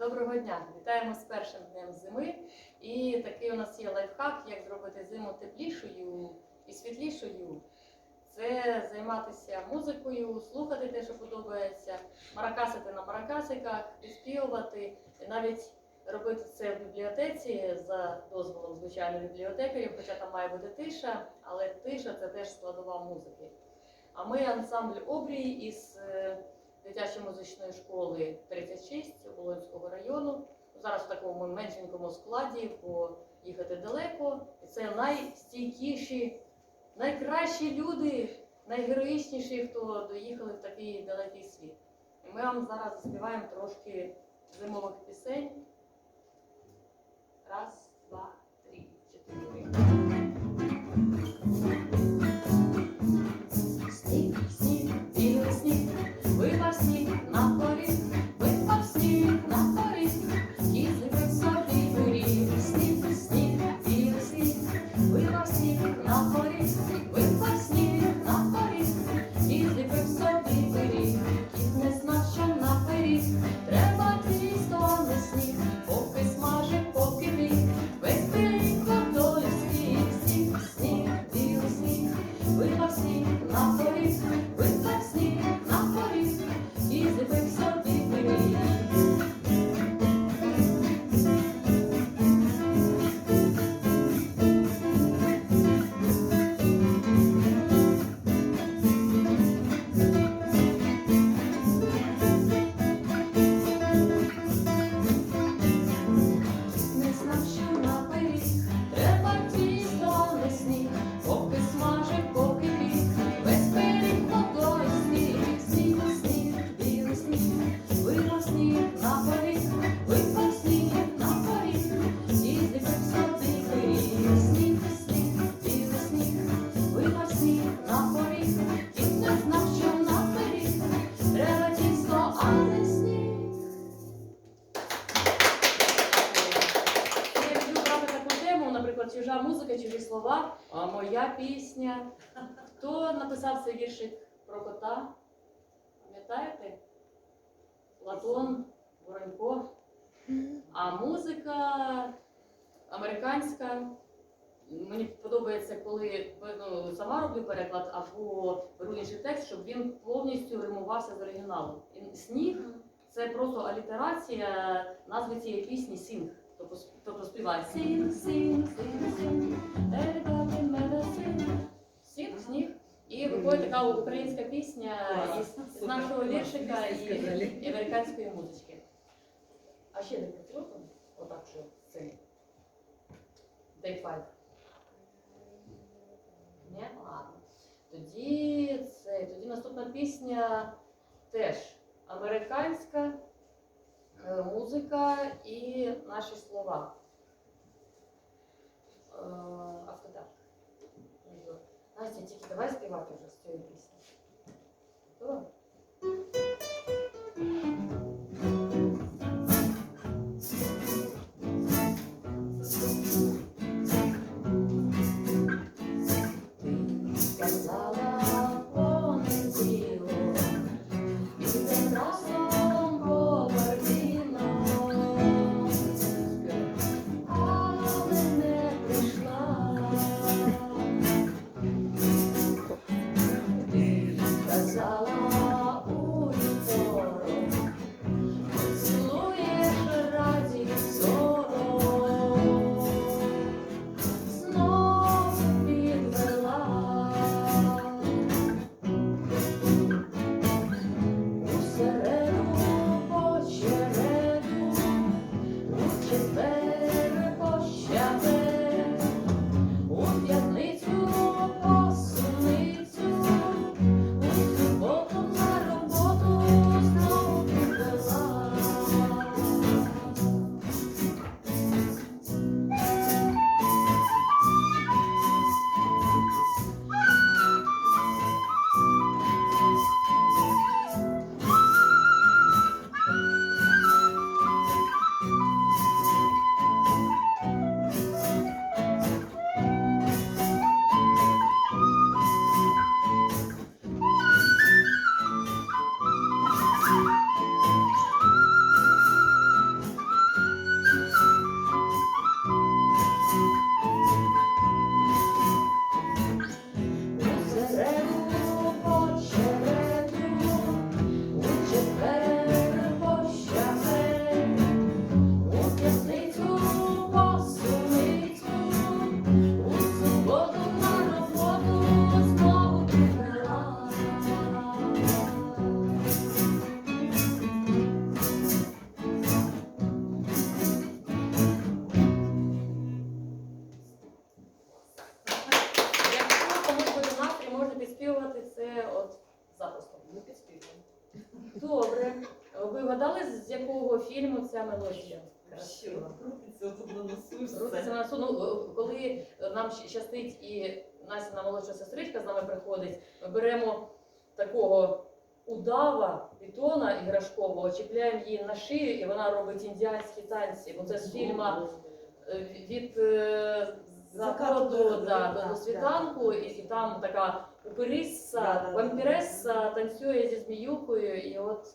Доброго дня! Вітаємо з першим днем зими. І такий у нас є лайфхак, як зробити зиму теплішою і світлішою. Це займатися музикою, слухати те, що подобається, маракасити на маракасиках, підспівувати, навіть робити це в бібліотеці за дозволом, звичайно, бібліотекарів, хоча там має бути тиша, але тиша це теж складова музики. А ми ансамбль Обрій із е, дитячої музичної школи 36 Оболонського району. Зараз в такому меншенькому складі, бо їхати далеко. І це найстійкіші, найкращі люди, найгероїчніші, хто доїхали в такий далекий світ. І ми вам зараз заспіваємо трошки зимових пісень. Раз, Хто написав цей віршик про кота? Пам'ятаєте? Платон, Воронько. А музика американська. Мені подобається, коли ну, сама роблю переклад або беру інший текст, щоб він повністю римувався з оригіналом. І сніг це просто алітерація назви цієї пісні сінг. Тобто, тобто співає сінг, сінг, сінг, сінг, everybody medicine. Сінг, сніг. І виходить така українська пісня із, з нашого віршика і, і американської музички. А ще не працював? Отак, що цей. Day five. Ні? Ладно. Тоді, це, тоді наступна пісня теж американська е, музика і наші слова. Е, Автодак. Настя, тільки давай співати вже з цієї пісні. Готова? Коли нам щастить і Настя молодша сестричка з нами приходить, ми беремо такого удава, питона іграшкового, чіпляємо її на шию, і вона робить індіанські танці. Бо це з фільму е, від е, Закату до- да, да, до, світанку, і, і там така да. вампіресса танцює зі зміюкою, і от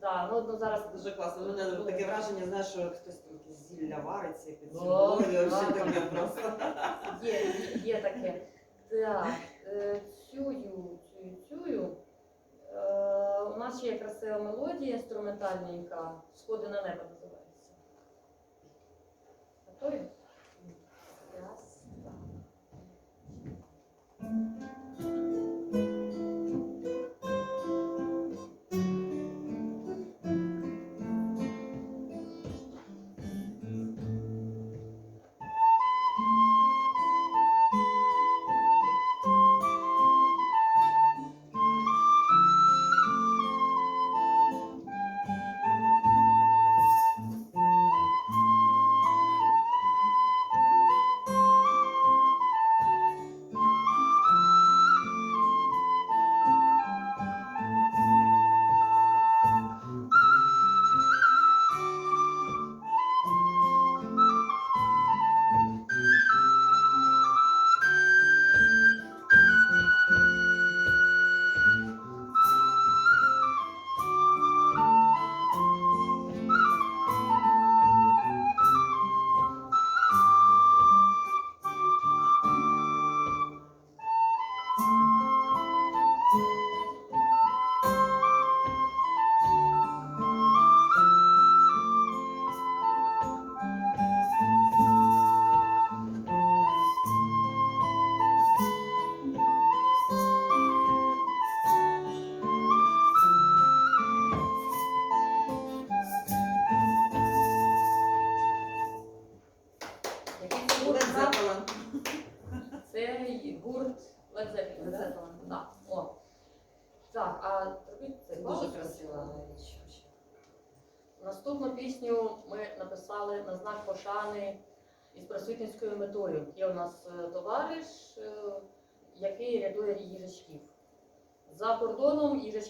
Да, ну, ну зараз Дуже класно. У мене таке враження, знаєш, що хтось там якесь зілля вариться під ще таке просто. Є, є, є таке. Так, е, цюю, цюю, цюю. Е, у нас ще є красива мелодія інструментальненька. Сходи на небо називається. Готові? Раз, два.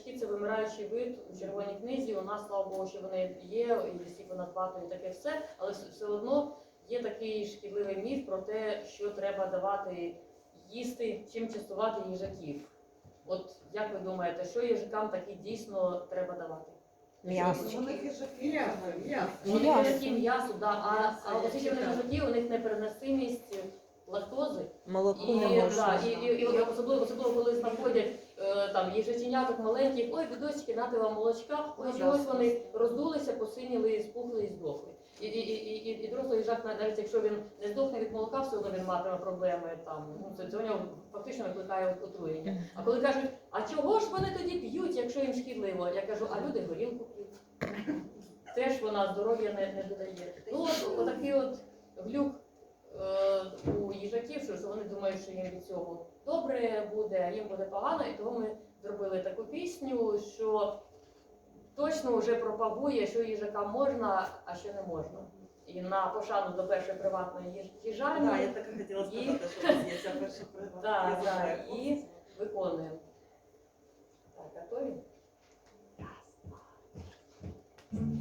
Їжачки це вимираючий вид у червоній книзі. У нас, слава Богу, що вони є, і всі понад платою і таке все, але все- одно є такий шкідливий міф про те, що треба давати їсти, чим частувати їжаків. От як ви думаєте, що їжакам таки дійсно треба давати? М'ясо. Вони хижаки. М'ясо, м'ясо. Вони М'ясо. да, а, оскільки вони читала. у них непереносимість лактози. Молоко І, не да, можна. і, і, і особливо, особливо коли знаходять е, там їжаченяток маленьких, ой, бідосики, нати вам молочка, ой, чогось вони роздулися, посиніли, спухли і здохли. І, і, і, і, і, і дорослий їжак, навіть якщо він не здохне від молока, все одно він матиме проблеми там. Ну, це, це у нього фактично викликає отруєння. А коли кажуть, а чого ж вони тоді п'ють, якщо їм шкідливо? Я кажу, а люди горілку п'ють. Теж вона здоров'я не, не додає. Ну от отакий от глюк у їжаків, що, вони думають, що їм від цього добре буде, а їм буде погано, і тому ми зробили таку пісню, що точно вже пропагує, що їжакам можна, а що не можна. І на пошану до першої приватної їж- їжальні Так, я так і хотіла І- що у є ця перша. Да, Я да, і виконуємо. Так, готові? Ой,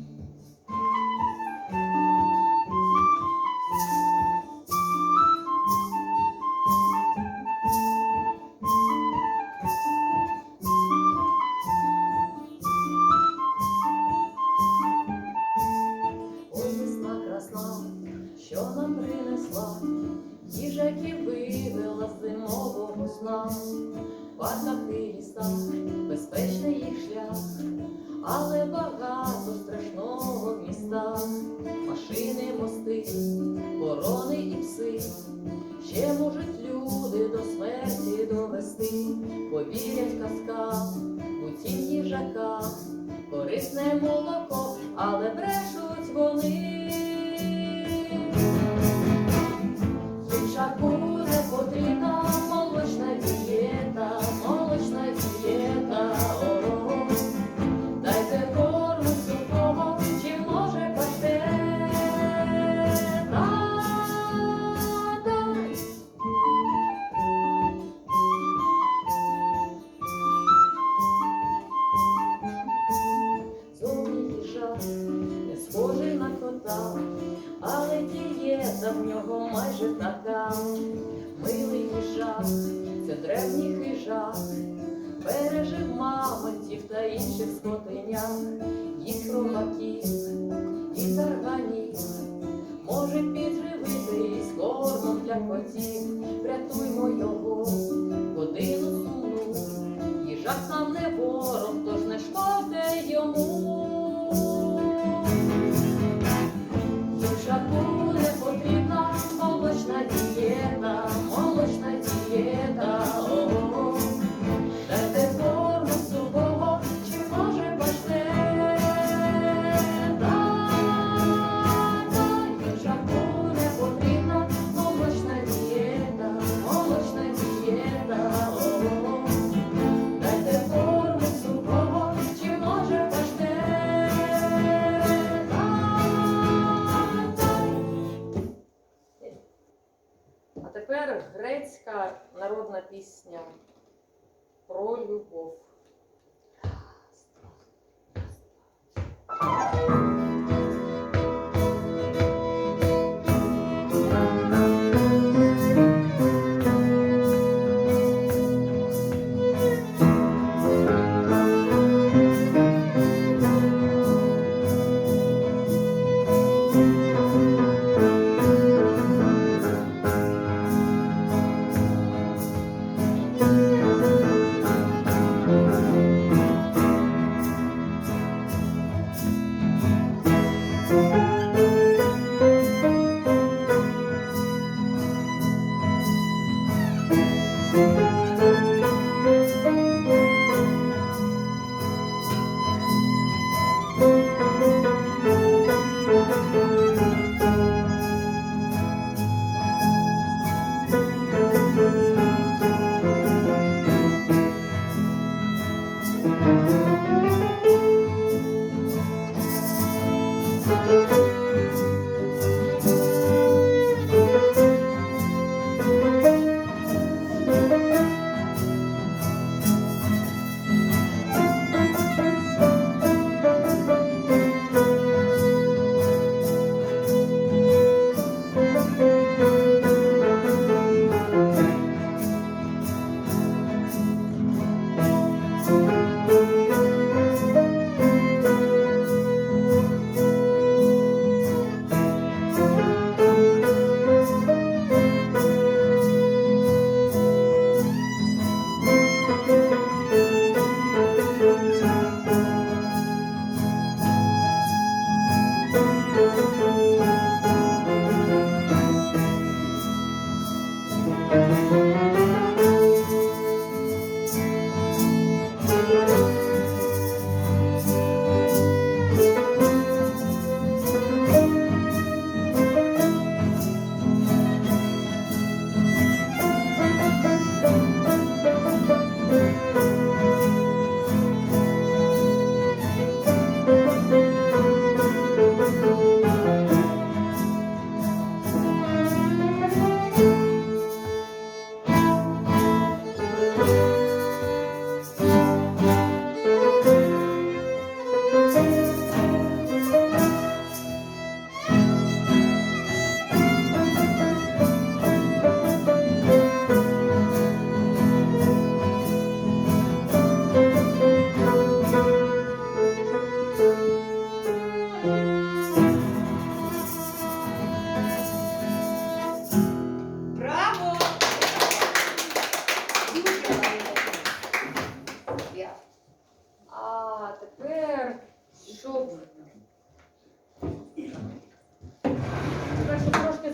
в парках безпечний шлях, але багато страшного в містах, машини, мости, ворони і пси, ще можуть люди до смерті довести, повірять казкам, дієта в нього майже така. Милий їжак, це древній хижак, бережив мамонтів та інших скотинят, їх хромаків і тарганів, може підживити із кормом для котів, врятуймо його, годину сумну, їжак нам не ворог, тож не шкоде йому. Потрібна Maria.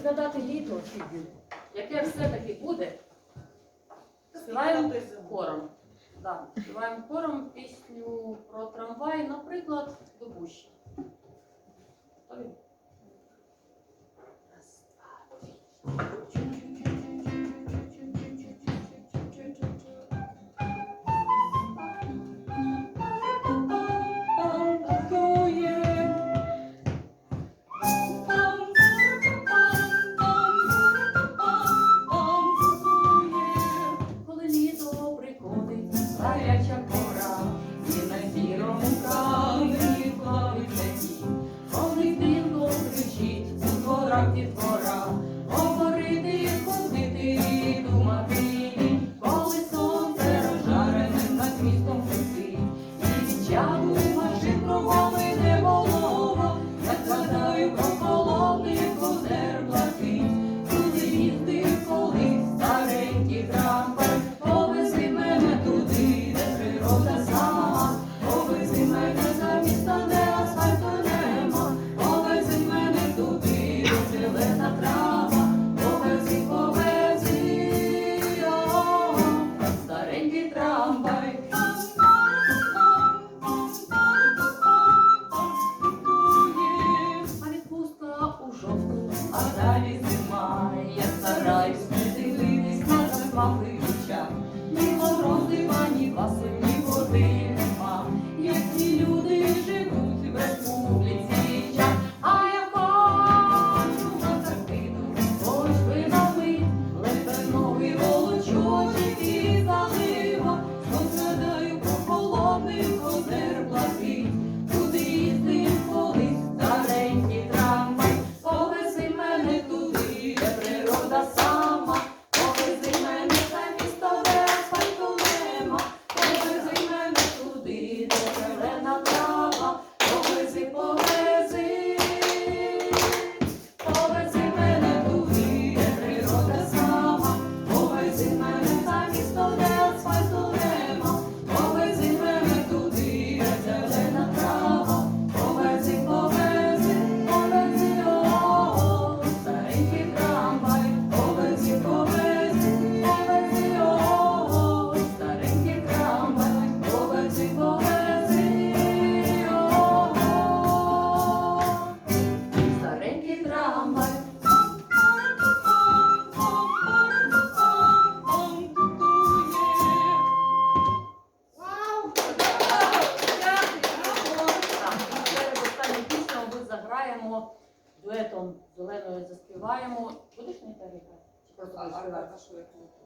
Згадати літо, яке все-таки буде, співаємо хором. Да, співаємо хором пісню про трамвай, наприклад, до Бущі.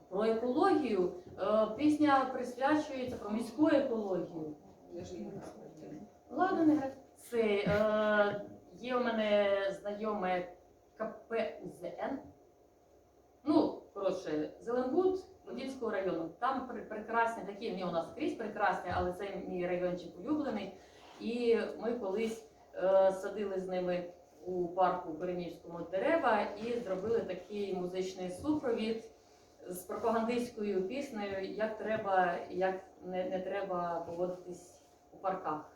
Про екологію. Е, Пісня присвячується про міську екологію. Ладно, не грати. Це е, є у мене знайоме КПУЗН. Ну, коротше, Зеленбуд Подільського району. Там прекрасні такі, вони у нас скрізь прекрасні, але це мій райончик улюблений. І ми колись е, садили з ними у парку Беренівському дерева і зробили такий музичний супровід з пропагандистською піснею, як треба, як не, не треба поводитись у парках.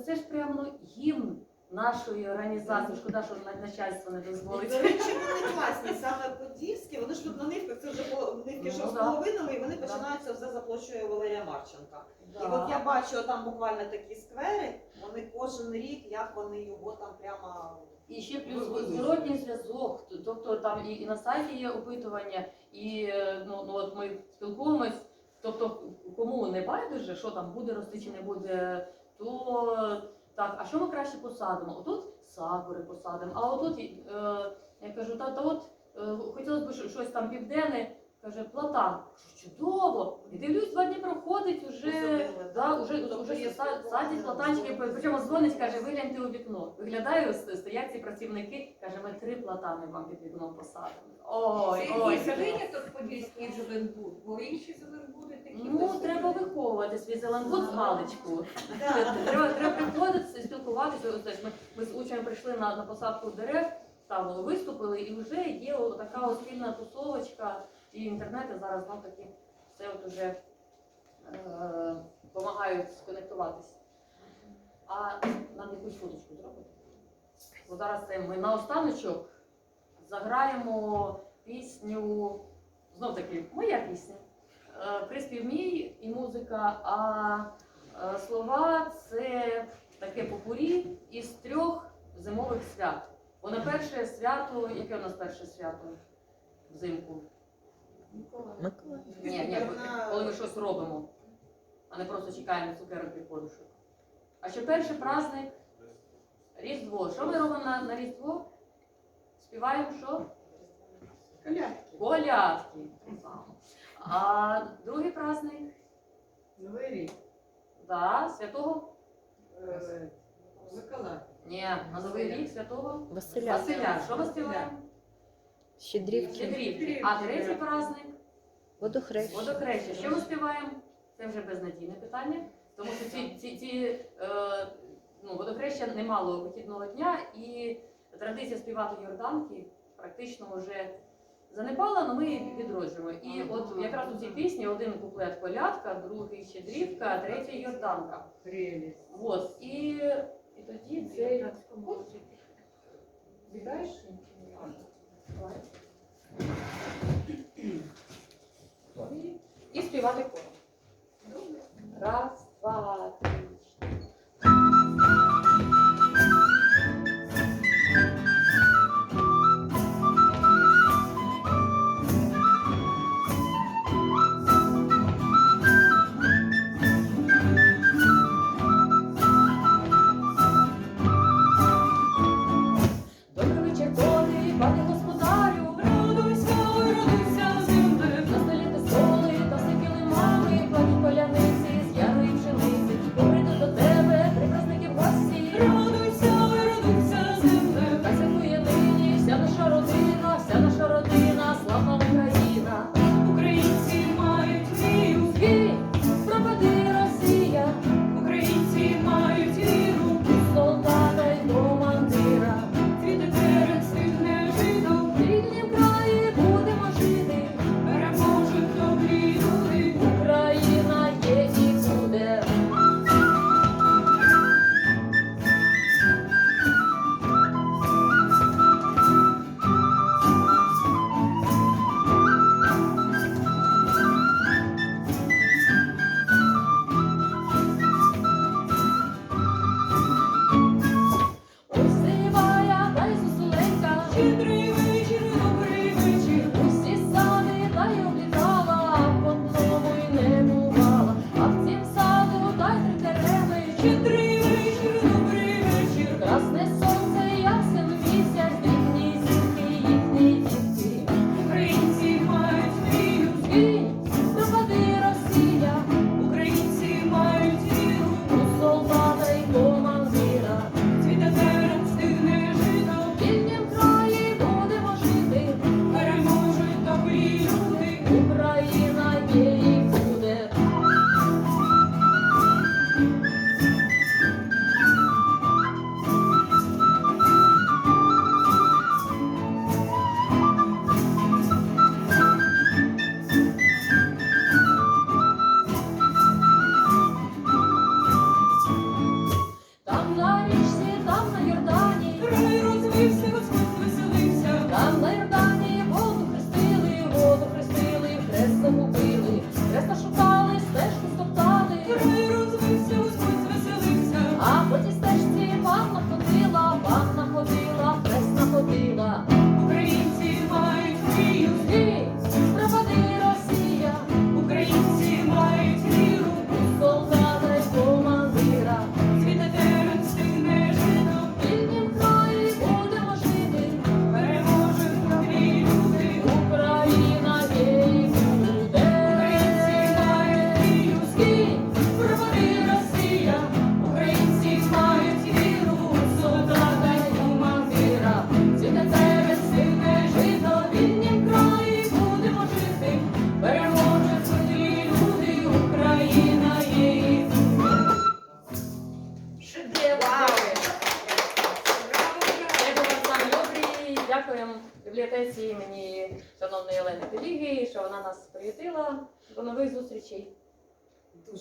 Це ж прямо гімн нашої організації. Шкода, що на- начальство не До дозволить. речі, вони класні, саме подільські, вони ж тут на нивках, це вже по- нивки Ну, що з половинами, і вони починаються все за площею Валерія Марченка. І от я бачу там буквально такі сквери, вони кожен рік, як вони його там прямо І ще плюс зворотній зв'язок. Тобто там і, і на сайті є опитування, і е, ну, ну от ми спілкуємось. Тобто, кому не байдуже, що там буде рости чи не буде, то так, а що ми краще посадимо? Отут сакури посадимо, а отут е, я кажу, та, та от е, хотілося б щось там південне. Каже, платан. Чудово! І дивлюсь, два дні проходить, уже. Да, уже, Тобто уже є са- садять платанчики, причому дзвонить, каже, вигляньте у вікно. Виглядаю, стоять ці працівники, каже, ми три платани вам під вікном посадимо. Ой, ой. Це виняток подільський зеленбуд, бо інші зеленбуди такі. Ну, треба виховувати свій зеленбуд з маличку. Треба, треба приходити, спілкуватися. Ми, з учнями прийшли на, на посадку дерев, там виступили, і вже є така спільна тусовочка, і інтернети зараз знов таки все от уже е, допомагають сконектуватися. А нам якусь фоточку зробити? Бо зараз це ми наостаночок заграємо пісню, знов таки, моя пісня. Е, Приспів мій і музика, а е, слова це таке попурі із трьох зимових свят. Бо на перше свято, яке у нас перше свято взимку? Ні, ні, коли ми щось робимо, а не просто чекаємо цукерок і подушок. А ще перший праздник Різдво. Що ми робимо на, на Різдво? Співаємо що? Колядки. Колядки. А другий праздник? Новий рік. Да, святого? Е, Миколай. Ні, на новий рік святого Василя. Василя. Що Василя? Щедрівки. Щедрівки. А третій праздник Водохреща. водохреща. Що ми співаємо? Це вже безнадійне питання, тому що ці, ці, ці е, ну, водохреща немало похідного дня, і традиція співати Йорданки практично вже занепала, але ми її відроджуємо. І от якраз у цій пісні один куплет колядка, другий щедрівка, а третій Йорданка. Прелість. Вот. І тоді ну, цей код віддальший. І співати кором. Раз, два, три.